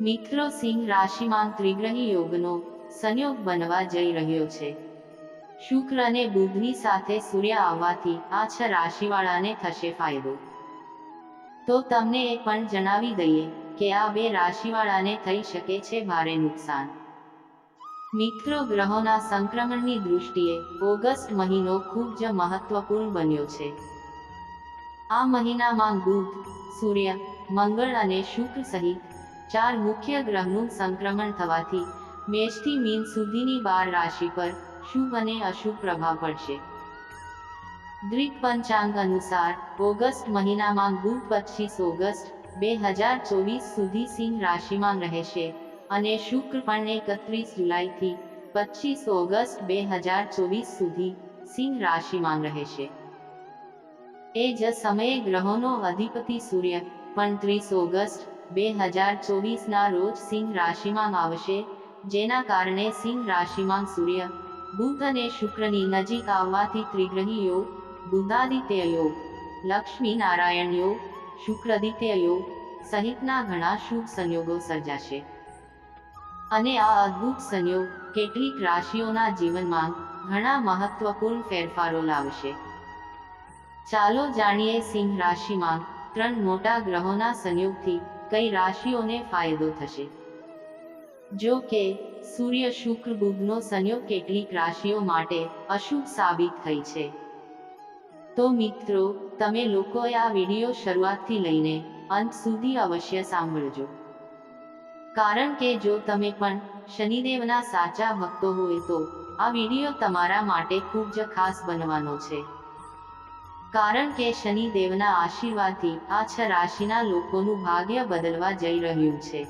મિત્રો સિંહ રાશિમાં ત્રિગ્રહી યોગનો સંયોગ બનવા જઈ રહ્યો છે. શુક્ર અને બુધની સાથે સૂર્ય આવવાથી આ છ રાશિવાળાને થશે ફાયદો. તો તમને એ પણ જણાવી દઈએ કે આ બે રાશિવાળાને થઈ શકે છે ભારે નુકસાન. મિત્રો ગ્રહોના સંક્રમણની દૃષ્ટિએ ઓગસ્ટ મહિનો ખૂબ જ મહત્વપૂર્ણ બન્યો છે. આ મહિનામાં બુધ, સૂર્ય, મંગળ અને શુક્ર સહિત ચાર મુખ્ય ગ્રહનું સંક્રમણ થવાથી મેષથી મીન સુધીની બાર રાશિ પર શુભ અને અશુભ પ્રભાવ પડશે. દ્રિક પંચાંગ અનુસાર ઓગસ્ટ મહિનામાં બુધ પચીસ ઓગસ્ટ બે હજાર ચોવીસ સુધી સિંહ રાશિમાં રહેશે અને શુક્ર પણ એકત્રીસ જુલાઈથી પચીસ ઓગસ્ટ બે હજાર ચોવીસ સુધી સિંહ રાશિમાં રહેશે. એ જ સમયે ગ્રહોનો અધિપતિ સૂર્ય પણ ત્રીસ ઓગસ્ટ બે હજાર ચોવીસના રોજ સિંહ રાશિમાં આવશે, જેના કારણે સિંહ રાશિમાં સૂર્ય, બુધ અને શુક્રની નજીક આવવાથી ત્રિગ્રહી યોગ બુધાદિત્ય યોગ લક્ષ્મી નારાયણ યોગ, શુક્રદિત્ય યોગ સહિતના ઘણા શુભ સંયોગો સર્જાશે. અને આ અદ્ભુત સંયોગ કેટલીક રાશિઓના જીવનમાં ઘણા મહત્વપૂર્ણ ફેરફારો લાવશે. ચાલો જાણીએ સિંહ રાશિમાં ત્રણ મોટા ગ્રહોના સંયોગથી કઈ રાશિઓને ફાયદો થશે? જો કે, સૂર્ય શુક્ર બુધનો સંયોગ કેટલીક રાશિઓ માટે અશુભ સાબિત થઈ છે. તો મિત્રો, તમે લોકોએ આ વિડિયો શરૂઆતથી લઈને અંત સુધી અવશ્ય સાંભળજો. કારણ કે જો તમે પણ શનિદેવના સાચા ભક્તો હોય તો આ વીડિયો તમારા માટે ખૂબ જ ખાસ બનવાનો છે. કારણ કે શનિદેવના આશીર્વાદથી આ છ રાશિના લોકોનું ભાગ્ય બદલવા જઈ રહ્યું છે.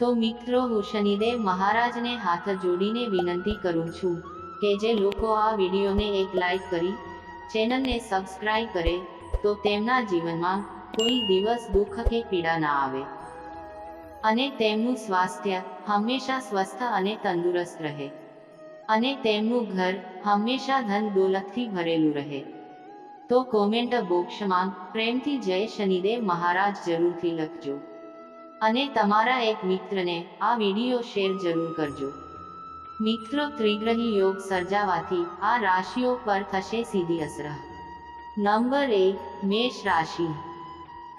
તો મિત્રો, હું શનિદેવ મહારાજને હાથ જોડીને વિનંતી કરું છું કે જે લોકો આ વિડીયોને એક લાઈક કરી, ચેનલને સબસ્ક્રાઈબ કરે, તો તેમના જીવનમાં કોઈ દિવસ દુઃખ કે પીડા ના આવે. અને તેમનું સ્વાસ્થ્ય હંમેશા સ્વસ્થ અને તંદુરસ્ત રહે. અને તેમનું ઘર હંમેશા ધન દોલતથી ભરેલું રહે. તો કોમેન્ટ બોક્સમાં પ્રેમથી જય શનિદેવ મહારાજ જરૂરથી લખજો. અને તમારા એક મિત્રને આ વીડિયો શેર જરૂર કરજો. મિત્રો ત્રિગ્રહી યોગ સર્જાવાથી આ રાશિઓ પર થશે સીધી અસર. નંબર એક, મેષ રાશિ.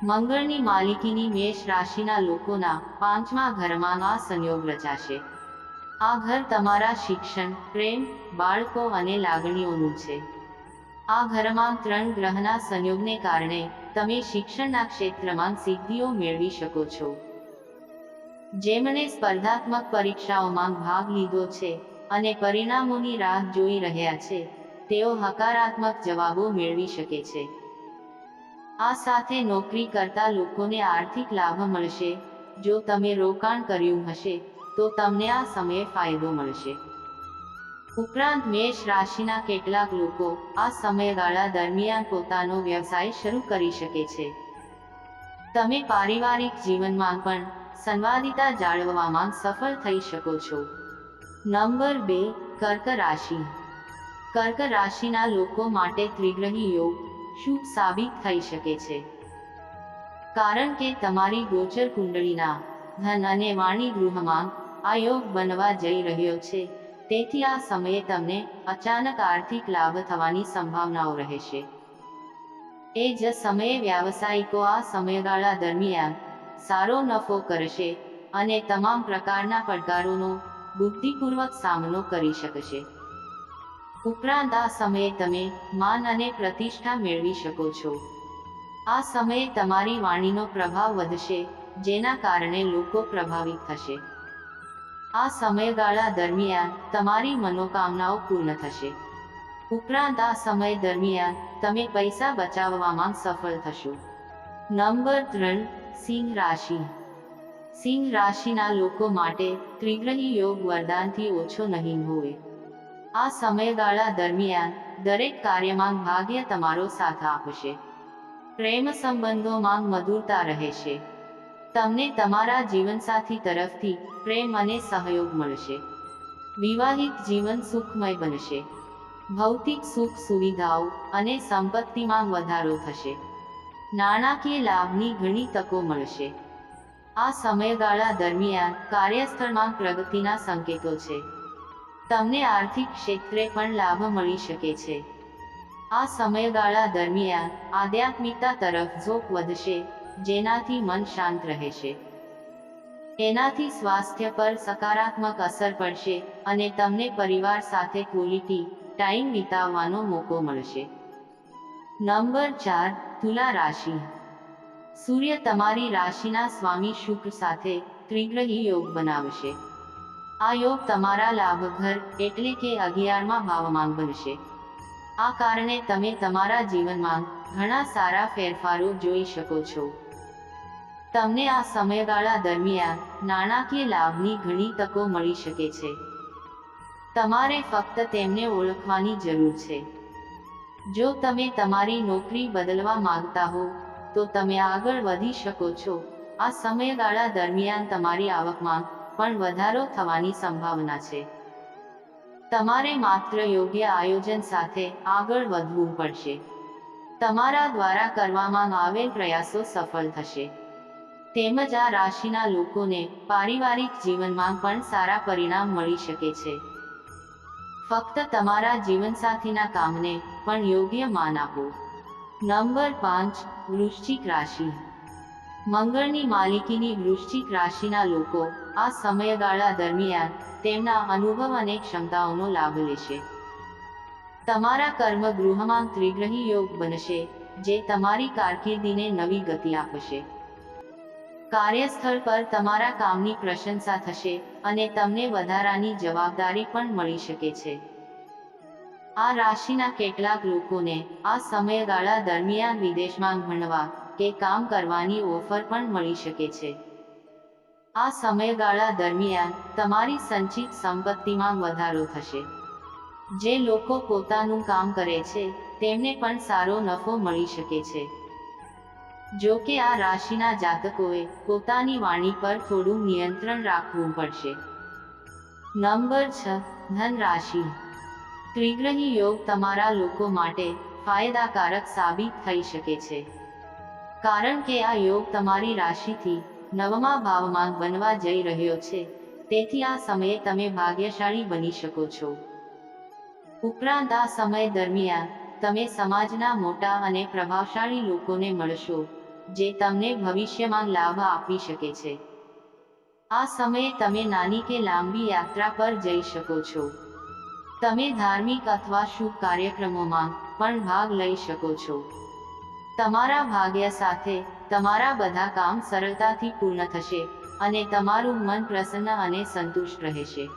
મંગળની માલિકીની મેષ રાશિના લોકોના પાંચમા ઘરમાં આ સંયોગ રચાશે. આ ઘર તમારા શિક્ષણ, પ્રેમ, બાળકો અને લાગણીઓનું છે. આ ઘરમાં ત્રણ ગ્રહના સંયોગને કારણે તમે શિક્ષણના ક્ષેત્રમાં સિદ્ધિઓ મેળવી શકો છો. જેમણે સ્પર્ધાત્મક પરીક્ષાઓમાં ભાગ લીધો છે અને પરિણામોની રાહ જોઈ રહ્યા છે, તેઓ હકારાત્મક જવાબો મેળવી શકે છે. આ સાથે નોકરી કરતા લોકોને આર્થિક લાભ મળશે. જો તમે રોકાણ કર્યું હશે, તો તમને આ સમયે ફાયદો મળશે. ઉપરાંત મેષ રાશિના કેટલાક લોકો આ સમયગાળા દરમિયાન પોતાનો વ્યવસાય શરૂ કરી શકે છે. તમે પારિવારિક જીવનમાં પણ સંવાદિતા જાળવવામાં સફળ થઈ શકો છો. નંબર બે, કર્ક રાશિ. કર્ક રાશિના લોકો માટે ત્રિગ્રહી યોગ શુભ સાબિત થઈ શકે છે. કારણ કે તમારી ગોચર કુંડળીના ધન અને વાણી ગૃહમાં આ યોગ બનવા જઈ રહ્યો છે. તેથી આ સમયે તમને અચાનક આર્થિક લાભ થવાની સંભાવનાઓ રહેશે. એ જ સમયે વ્યાવસાયિકો આ સમયગાળા દરમિયાન સારો નફો કરશે અને તમામ પ્રકારના પડકારોનો બુદ્ધિપૂર્વક સામનો કરી શકશે. ઉપરાંત આ સમયે તમે માન અને પ્રતિષ્ઠા મેળવી શકો છો. આ સમયે તમારી વાણીનો પ્રભાવ વધશે, જેના કારણે લોકો પ્રભાવિત થશે. આ સમયગાળા દરમિયાન તમારી મનોકામનાઓ પૂર્ણ થશે. ઉપરાંત આ સમય દરમિયાન તમે પૈસા બચાવવામાં સફળ થશો. નંબર ત્રણ, સિંહ રાશિ. સિંહ રાશિના લોકો માટે ત્રિગ્રહી યોગ વરદાનથી ઓછો નહીં હોય. આ સમયગાળા દરમિયાન દરેક કાર્યમાં ભાગ્ય તમારો સાથ આપશે. પ્રેમ સંબંધોમાં મધુરતા રહેશે. તમને તમારા જીવનસાથી તરફથી પ્રેમ અને સહયોગ મળશે. વિવાહિત જીવન સુખમય બનશે. ભૌતિક સુખ સુવિધાઓ અને સંપત્તિમાં વધારો થશે. નાણાકીય લાભની ઘણી તકો મળશે. આ સમયગાળા દરમિયાન કાર્યસ્થળમાં પ્રગતિના સંકેતો છે. તમને આર્થિક ક્ષેત્રે પણ લાભ મળી શકે છે. આ સમયગાળા દરમિયાન આધ્યાત્મિકતા તરફ ઝોક વધશે જેનાથી મન શાંત રહેશે. એનાથી સ્વાસ્થ્ય પર સકારાત્મક અસર પડશે અને તમને પરિવાર સાથે ક્વોલિટી ટાઈમ વિતાવવાનો મોકો મળશે. નંબર ચાર, તુલા રાશિ. સૂર્ય તમારી રાશિના સ્વામી શુક્ર સાથે ત્રિગ્રહી યોગ બનાવશે. આ યોગ તમારા લાભ ઘર એટલે કે અગિયારમાં ભાવમાં બનશે. આ કારણે તમે તમારા જીવનમાં ઘણા સારા ફેરફારો જોઈ શકો છો. તમને આ સમયગાળા દરમિયાન નાણાકીય લાભની ઘણી તકો મળી શકે છે. તમારે ફક્ત તેમને ઓળખવાની જરૂર છે. જો તમે તમારી નોકરી બદલવા માંગતા હો, તો તમે આગળ વધી શકો છો. આ સમયગાળા દરમિયાન તમારી આવકમાં પણ વધારો થવાની સંભાવના છે. તમારે માત્ર યોગ્ય આયોજન સાથે આગળ વધવું પડશે. તમારા દ્વારા કરવામાં આવેલ પ્રયાસો સફળ થશે. તેમજ આ રાશિના લોકોને પારિવારિક જીવનમાં પણ સારા પરિણામ મળી શકે છે. ફક્ત તમારા જીવનસાથીના કામને પણ યોગ્ય માન આપો. નંબર પાંચ, વૃશ્ચિક રાશિ. મંગળની માલિકીની વૃશ્ચિક રાશિના લોકો આ સમયગાળા દરમિયાન તેમના અનુભવ અને ક્ષમતાઓનો લાભ લેશે. તમારા કર્મ ગૃહમાં ત્રિગ્રહી યોગ બનશે, જે તમારી કારકિર્દીને નવી ગતિ આપશે. કાર્યસ્થળ પર તમારા કામની પ્રશંસા થશે અને તમને વધારાની જવાબદારી પણ મળી શકે છે. આ રાશિના કેટલાક લોકોને આ સમયગાળા દરમિયાન વિદેશમાં ભણવા કે કામ કરવાની ઓફર પણ મળી શકે છે. આ સમયગાળા દરમિયાન તમારી સંચિત સંપત્તિમાં વધારો થશે. જે લોકો પોતાનું કામ કરે છે, તેમને પણ સારો નફો મળી શકે છે. જો કે આ રાશિના જાતકોએ પોતાની વાણી પર થોડું નિયંત્રણ રાખવું પડશે. નંબર છ, ધન રાશિ. ત્રિગ્રહી યોગ તમારા લોકો માટે ફાયદાકારક સાબિત થઈ શકે છે. કારણ કે આ યોગ તમારી રાશિથી નવમા ભાવમાં બનવા જઈ રહ્યો છે, તેથી આ સમયે તમે ભાગ્યશાળી બની શકો છો. ઉપરાંત આ સમય દરમિયાન તમે સમાજના મોટા અને પ્રભાવશાળી લોકોને મળશો, જે તમને ભવિષ્યમાં લાભ આપી શકે છે. આ સમયે તમે નાની કે લાંબી યાત્રા પર જઈ શકો છો. તમે ધાર્મિક અથવા શુભ કાર્યક્રમોમાં પણ ભાગ લઈ શકો છો. તમારા ભાગ્ય સાથે તમારા બધા કામ સરળતાથી પૂર્ણ થશે અને તમારું મન પ્રસન્ન અને સંતુષ્ટ રહેશે.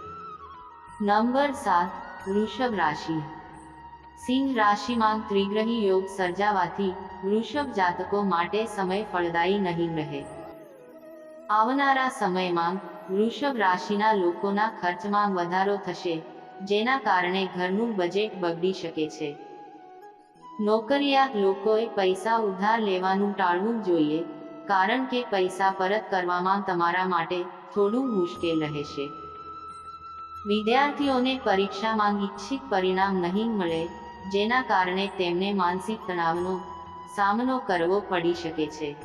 નંબર સાત, વૃષભ રાશિ. સિંહ રાશિમાં ત્રિગ્રહી યોગ સર્જાવાથી વૃષભ જાતકો માટે સમય ફળદાયી નહીં રહે. આવનારા સમયમાં વૃષભ રાશિના લોકોના ખર્ચમાં વધારો થશે, જેના કારણે ઘરનું બજેટ બગડી શકે છે. નોકરિયાત લોકોએ પૈસા ઉધાર લેવાનું ટાળવું જોઈએ, કારણ કે પૈસા પરત કરવામાં તમારા માટે થોડું મુશ્કેલ રહેશે. વિદ્યાર્થીઓને પરીક્ષામાં ઈચ્છિત પરિણામ નહીં મળે જેના કારણે તેમને માનસિક તણાવનો સામનો કરવો પડી શકે છે.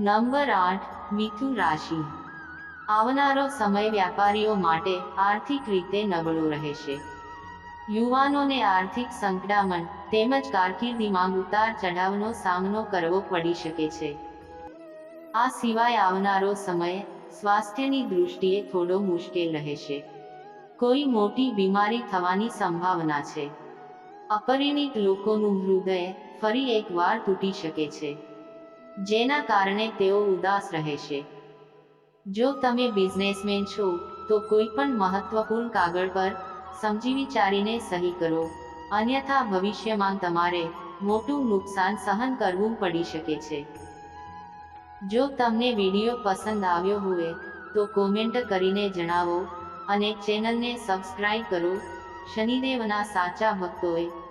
નંબર આઠ, મિથુન રાશિ. આવનારો સમય વ્યાપારીઓ માટે આર્થિક રીતે નબળો રહેશે. યુવાનોને આર્થિક સંકડામણ તેમજ કારકિર્દીમાં ઉતાર ચઢાવનો સામનો કરવો પડી શકે છે. આ સિવાય આવનારો સમય સ્વાસ્થ્યની દૃષ્ટિએ થોડો મુશ્કેલ રહેશે. કોઈ મોટી બીમારી થવાની સંભાવના છે. અપરિણિત લોકોનું હૃદય ફરી એકવાર તૂટી શકે છે. જેના કારણે તેઓ ઉદાસ રહેશે જો તમે બિઝનેસમેન છો, તો કોઈ પણ મહત્વપૂર્ણ કાગળ પર સમજી વિચારીને સહી કરો. અન્યથા ભવિષ્યમાં તમારે મોટું નુકસાન સહન કરવું પડી શકે છે. જો તમને વીડિયો પસંદ આવ્યો હોય, તો કોમેન્ટ કરીને જણાવો અને ચેનલને સબસ્ક્રાઇબ કરો. શનિદેવના સાચા ભક્તોએ